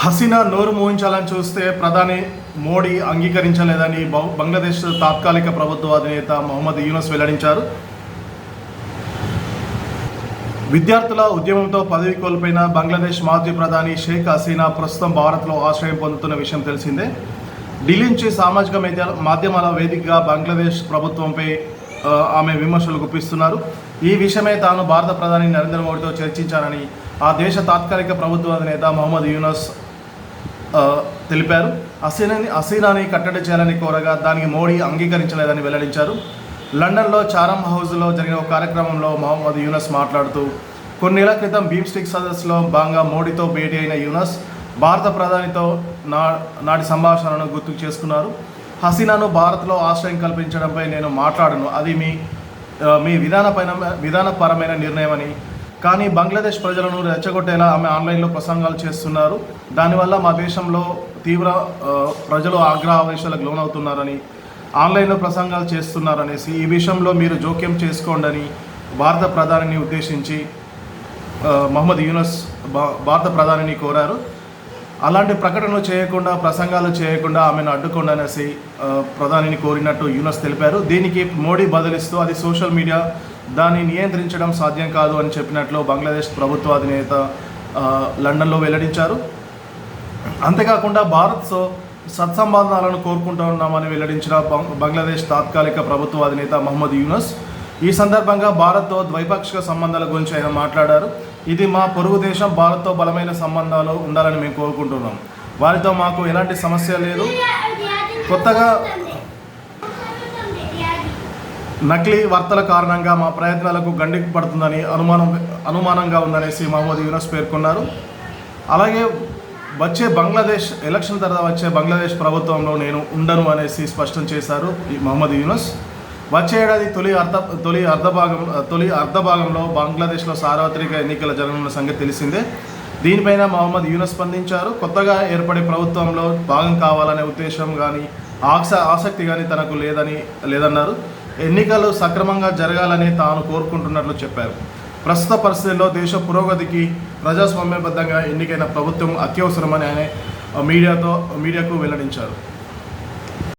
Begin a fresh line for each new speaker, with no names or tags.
హసీనా నోరు మోహించాలని చూస్తే ప్రధాని మోడీ అంగీకరించలేదని బంగ్లాదేశ్ తాత్కాలిక ప్రభుత్వ అధినేత మొహమ్మద్ యూనస్ వెల్లడించారు. విద్యార్థుల ఉద్యమంతో పదవి కోల్పోయిన బంగ్లాదేశ్ మాజీ ప్రధాని షేక్ హసీనా ప్రస్తుతం భారత్లో ఆశ్రయం పొందుతున్న విషయం తెలిసిందే. ఢిల్లీ నుంచి సామాజిక మాధ్యమాల వేదికగా బంగ్లాదేశ్ ప్రభుత్వంపై ఆమె విమర్శలు గుప్పిస్తున్నారు. ఈ విషయమై తాను భారత ప్రధాని నరేంద్ర మోడీతో చర్చించానని ఆ దేశ తాత్కాలిక ప్రభుత్వ అధినేత మహమ్మద్ యూనస్ తెలిపారు. హసీనాని హసీనాని కట్టడి చేయాలని కోరగా దానికి మోడీ అంగీకరించలేదని వెల్లడించారు. లండన్లో చారం హౌస్లో జరిగిన ఒక కార్యక్రమంలో మహమ్మద్ యూనస్ మాట్లాడుతూ కొన్నేళ్ళ క్రితం బీమ్స్టిక్ సదస్సులో భాగంగా మోడీతో భేటీ అయిన యూనస్ భారత ప్రధానితో నా నాటి సంభాషణను గుర్తు చేసుకున్నారు. హసీనాను భారత్లో ఆశ్రయం కల్పించడంపై నేను మాట్లాడను. అది మీ మీ విధానపైన విధానపరమైన నిర్ణయం అని కానీ బంగ్లాదేశ్ ప్రజలను రెచ్చగొట్టేలా ఆమె ఆన్లైన్లో ప్రసంగాలు చేస్తున్నారు. దానివల్ల మా దేశంలో తీవ్ర ప్రజలు ఆగ్రహావేశాలకు లోనవుతున్నారని ఆన్లైన్లో ప్రసంగాలు చేస్తున్నారనేసి ఈ విషయంలో మీరు జోక్యం చేసుకోండి భారత ప్రధానిని ఉద్దేశించి మహమ్మద్ యూనస్ భారత ప్రధానిని కోరారు. అలాంటి ప్రకటనలు చేయకుండా ప్రసంగాలు చేయకుండా ఆమెను అడ్డుకోండి అనేసి ప్రధానిని కోరినట్టు యూనస్ తెలిపారు. దీనికి మోడీ బదిలిస్తూ అది సోషల్ మీడియా దాన్ని నియంత్రించడం సాధ్యం కాదు అని చెప్పినట్లు బంగ్లాదేశ్ ప్రభుత్వ అధినేత లండన్లో వెల్లడించారు. అంతేకాకుండా భారత్తో సత్సంబంధాలను కోరుకుంటూ ఉన్నామని వెల్లడించిన బంగ్లాదేశ్ తాత్కాలిక ప్రభుత్వ అధినేత మహమ్మద్ యూనస్ ఈ సందర్భంగా భారత్తో ద్వైపాక్షిక సంబంధాల గురించి ఆయన మాట్లాడారు. ఇది మా పొరుగు దేశం భారత్తో బలమైన సంబంధాలు ఉండాలని మేము కోరుకుంటున్నాం. వారితో మాకు ఎలాంటి సమస్య లేదు. కొత్తగా నకిలీ వార్తల కారణంగా మా ప్రయత్నాలకు గండి పడుతుందని అనుమానం అనుమానంగా ఉందనేసి మహమ్మద్ యూనస్ పేర్కొన్నారు. అలాగే వచ్చే బంగ్లాదేశ్ ఎలక్షన్ తర్వాత వచ్చే బంగ్లాదేశ్ ప్రభుత్వంలో నేను ఉండను అనేసి స్పష్టం చేశారు ఈ మహమ్మద్ యూనస్. వచ్చే ఏడాది తొలి అర్ధ తొలి అర్ధభాగం తొలి అర్ధభాగంలో బంగ్లాదేశ్లో సార్వత్రిక ఎన్నికల జరగనున్న సంగతి తెలిసిందే. దీనిపైన మహమ్మద్ యూనస్ స్పందించారు. కొత్తగా ఏర్పడే ప్రభుత్వంలో భాగం కావాలనే ఉద్దేశం కానీ ఆశ ఆసక్తి కానీ తనకు లేదని లేదన్నారు. ఎన్నికలు సక్రమంగా జరగాలని తాను కోరుకుంటున్నట్లు చెప్పారు. ప్రస్తుత పరిస్థితుల్లో దేశ పురోగతికి ప్రజాస్వామ్యబద్ధంగా ఎన్నికైన ప్రభుత్వం అత్యవసరమని ఆయన మీడియాతో మీడియాకు వెల్లడించారు.